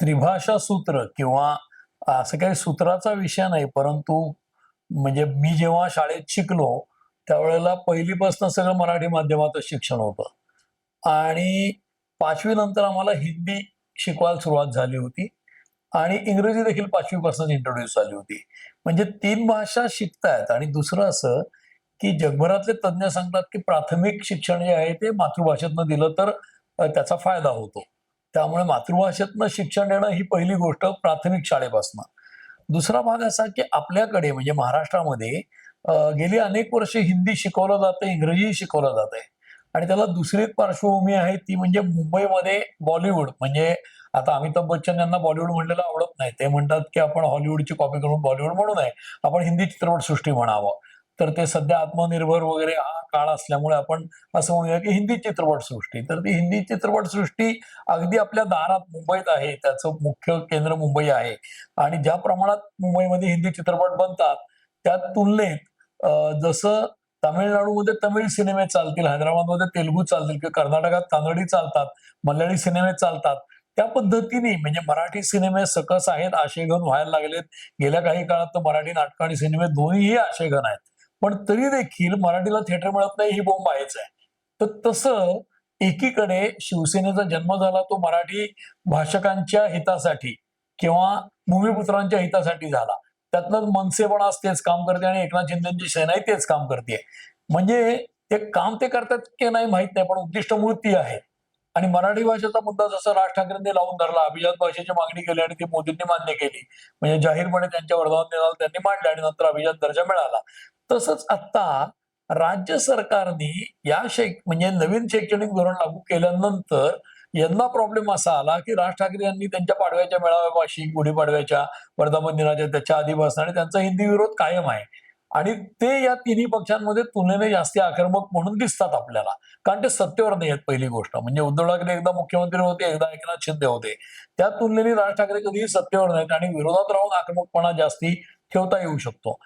त्रिभाषा सूत्र किंवा असं काही सूत्राचा विषय नाही परंतु म्हणजे मी जेव्हा शाळेत शिकलो त्यावेळेला पहिलीपासून सगळं मराठी माध्यमातच शिक्षण होतं. आणि पाचवी नंतर आम्हाला हिंदी शिकवायला सुरुवात झाली होती आणि इंग्रजी देखील पाचवीपासून इंट्रोड्यूस झाली होती. म्हणजे तीन भाषा शिकतायत आणि दुसरं असं की जगभरातले तज्ज्ञ सांगतात की प्राथमिक शिक्षण जे आहे ते मातृभाषेतनं दिलं तर त्याचा फायदा होतो. त्यामुळे मातृभाषेतनं शिक्षण देणं ही पहिली गोष्ट प्राथमिक शाळेपासून. दुसरा भाग असा की आपल्याकडे म्हणजे महाराष्ट्रामध्ये गेली अनेक वर्ष हिंदी शिकवलं जातं इंग्रजी शिकवलं जात आहे आणि त्याला दुसरी एक पार्श्वभूमी आहे ती म्हणजे मुंबईमध्ये बॉलिवूड. म्हणजे आता अमिताभ बच्चन यांना बॉलिवूड म्हणलेलं आवडत नाही. ते म्हणतात की आपण हॉलिवूडची कॉपी करून बॉलिवूड म्हणू नये. आपण हिंदी चित्रपटसृष्टी म्हणावं. तर ते सध्या आत्मनिर्भर वगैरे हा काळ असल्यामुळे आपण असं म्हणूया की हिंदी चित्रपटसृष्टी. तर ती हिंदी चित्रपटसृष्टी अगदी आपल्या दारात मुंबईत आहे. त्याचं मुख्य केंद्र मुंबई आहे. आणि ज्या प्रमाणात मुंबईमध्ये हिंदी चित्रपट बनतात त्या तुलनेत जसं तामिळनाडूमध्ये तमिळ सिनेमे चालतील हैदराबादमध्ये तेलुगू चालतील किंवा कर्नाटकात कानडी चालतात मल्याळी सिनेमे चालतात त्या पद्धतीने म्हणजे मराठी सिनेमे सकस आहेत आशेघन व्हायला लागलेत. गेल्या काही काळात तर मराठी नाटकं आणि सिनेमे दोन्हीही आशेघन आहेत. पण तरी देखील मराठीला थिएटर मिळत नाही ही बोंब आहेच आहे. तर तसं एकीकडे शिवसेनेचा जन्म झाला तो मराठी भाषकांच्या हितासाठी किंवा भूमिपुत्रांच्या हितासाठी झाला. त्यातनं मनसे पण आज तेच काम करते आणि एकनाथ शिंदेची सेनाही तेच काम करते. म्हणजे ते काम ते करतात की नाही माहीत नाही पण उद्दिष्ट मूर्ती आहे. आणि मराठी भाषेचा मुद्दा जसा राज ठाकरेंनी लावून धरला अभिजात भाषेची मागणी केली आणि ती मोदींनी मान्य केली. म्हणजे जाहीरपणे त्यांच्या वर्धावन त्यांनी मांडले आणि नंतर अभिजात दर्जा मिळाला. तसंच आता राज्य सरकारने या शैक म्हणजे नवीन शैक्षणिक धोरण लागू केल्यानंतर यांना प्रॉब्लेम असा आला की राज ठाकरे यांनी त्यांच्या पाडव्याच्या मेळाव्यापाशी गुढीपाडव्याच्या वर्धापन दिनाच्या त्याच्या आधीपासून आणि त्यांचा हिंदी विरोध कायम आहे. आणि ते या तिन्ही पक्षांमध्ये तुलनेने जास्त आक्रमक म्हणून दिसतात आपल्याला. कारण ते सत्तेवर नाही आहेत पहिली गोष्ट. म्हणजे उद्धव ठाकरे एकदा मुख्यमंत्री होते एकदा एकनाथ शिंदे होते. त्या तुलनेने राज ठाकरे कधीही सत्तेवर नाहीत आणि विरोधात राहून आक्रमकपणा जास्ती ठेवता येऊ शकतो.